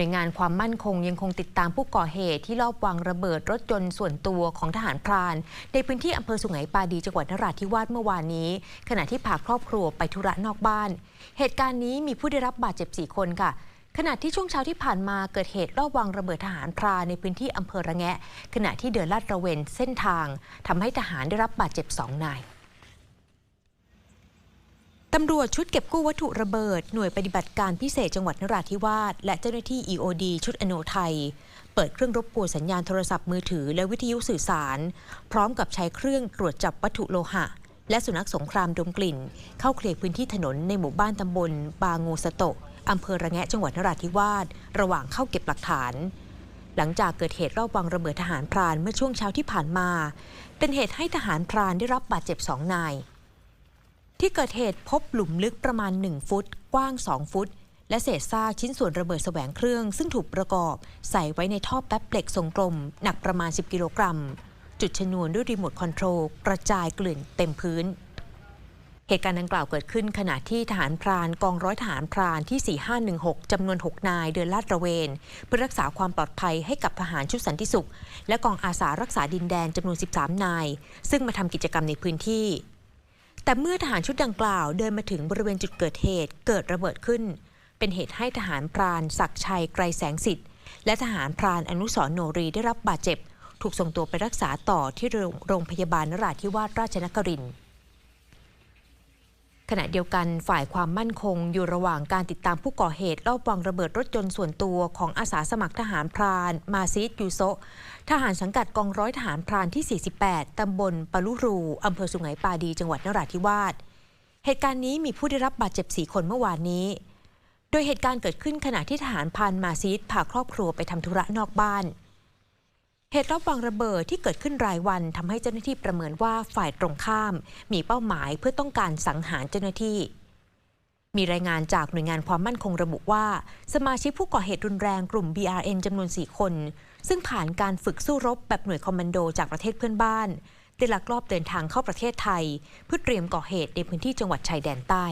น่วยงานความมั่นคงยังคงติดตามผู้ก่อเหตุที่ลอบวางระเบิดรถยนต์ส่วนตัวของทหารพราน ในพื้นที่อำเภอสุไหงปาดีจังหวัดนราธิวาสเมื่อวานนี้ ขณะที่พาครอบครัวไปธุระนอกบ้าน เหตุการณ์นี้มีผู้ได้รับบาดเจ็บ 4 คนค่ะขณะที่ช่วงเช้าที่ผ่านมาเกิดเหตุลอบวางระเบิดทหารพรานในพื้นที่อำเภอระแงะ ขณะที่เดินลาดระเวนเส้นทางทำให้ทหารได้รับบาดเจ็บสองนาย ตำรวจชุดเก็บกู้วัตถุระเบิด หน่วยปฏิบัติการพิเศษจังหวัดนราธิวาสและเจ้าหน้าที่ EOD ชุดอโนไทย เปิดเครื่องรบกวนสัญญาณโทรศัพท์มือถือและวิทยุสื่อสาร พร้อมกับใช้เครื่องตรวจจับวัตถุโลหะ และสุนัขสงครามดมกลิ่น เข้าเคลียร์พื้นที่ถนนในหมู่บ้านตำบล บางูสโตะอำเภอระแงะจังหวัดนราธิวาสระหว่างเข้าเก็บหลักฐาน หลังจากเกิดเหตุรอบวางระเบิดทหารพรานเมื่อช่วงเช้าที่ผ่านมา เป็นเหตุให้ทหารพรานได้รับบาดเจ็บสองนาย ที่เกิดเหตุพบหลุมลึกประมาณ 1 ฟุต กว้าง 2 ฟุต และเศษซากชิ้นส่วนระเบิดแสวงเครื่อง ซึ่งถูกประกอบ ใส่ไว้ในท่อแป๊บเหล็กทรงกลม หนักประมาณ 10 กิโลกรัม จุดชนวนด้วยรีโมทคอนโทรลกระจายเกลื่อนเต็มพื้น เหตุการณ์ดังกล่าวเกิดขึ้นขณะที่ทหารพรานกองร้อยทหารพรานที่ 4516 จำนวน 6 นายเดินลาดตระเวน เพื่อรักษาความปลอดภัยให้กับทหารชุดสันติสุข และกองอาสารักษาดินแดนจำนวน 13 นาย ซึ่งมาทำกิจกรรมในพื้นที่ แต่เมื่อทหารชุดดังกล่าวเดินมาถึงบริเวณจุดเกิดเหตุเกิดระเบิดขึ้น เป็นเหตุให้ทหารพรานศักชัยไกรแสงสิทธิ์ และทหารพรานอนุสรโนรีได้รับบาดเจ็บ ถูกส่งตัวไปรักษาต่อที่โรงโรงพยาบาลนราธิวาสราชนครินทร์ ขณะเดียวกันฝ่ายความมั่นคงอยู่ระหว่างการติดตามผู้ก่อเหตุลอบวางระเบิดรถยนต์ส่วนตัวของอาสาสมัครทหารพราน มาซีดยูโซทหารสังกัดกองร้อยทหารพรานที่ 48 ตำบลปะลุรู อำเภอสุไหงปาดี จังหวัดนราธิวาส เหตุการณ์นี้มีผู้ได้รับบาดเจ็บ 4 คนเมื่อวานนี้ โดยเหตุการณ์เกิดขึ้นขณะที่ทหารพรานมาซีดพาครอบครัวไปทำธุระนอกบ้าน เหตุรอบวางระเบิดที่เกิดขึ้นรายวันทำให้เจ้าหน้าที่ประเมินว่าฝ่ายตรงข้าม มีเป้าหมายเพื่อต้องการสังหารเจ้าหน้าที่ มีรายงานจากหน่วยงานความมั่นคงระบุว่า สมาชิกผู้ก่อเหตุรุนแรงกลุ่ม BRN จำนวน 4 คน ซึ่งผ่านการฝึกสู้รบแบบหน่วยคอมมานโดจากประเทศเพื่อนบ้าน ได้ลักลอบเดินทางเข้าประเทศไทย เพื่อเตรียมก่อเหตุในพื้นที่จังหวัดชายแดนใต้